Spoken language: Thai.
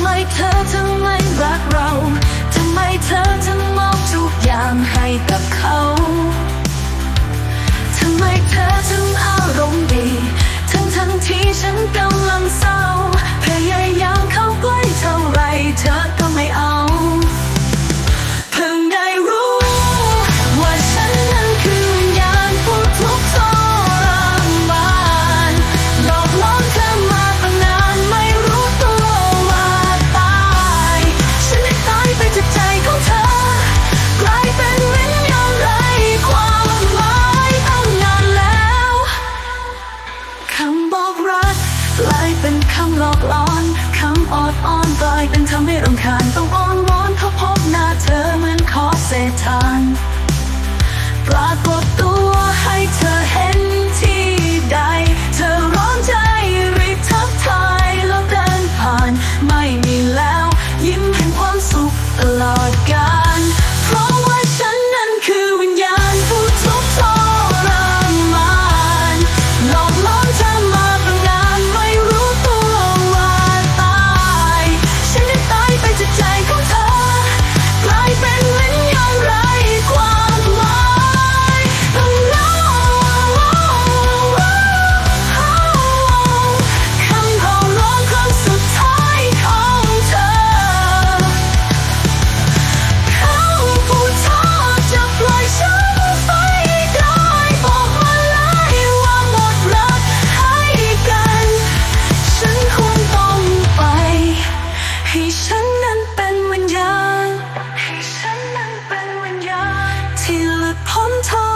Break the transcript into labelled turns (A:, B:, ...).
A: ทำไมเธอถึงไม่รักเรา ทำไมเธอถึงำหลอกล่อนคำออดอ้อนกลายเป็นทำให้รำคาญต้องอ้อนวอนเขาพบหน้าเธอเหมือนขอเศษทานปรากฏตัวให้เธอเห็นที่ใด เธอร้อนใจรีบทักทายแล้วเดินผ่าน ไม่มีแล้ว ยิ้มเห็นความสุขตลอดกาล feel upon time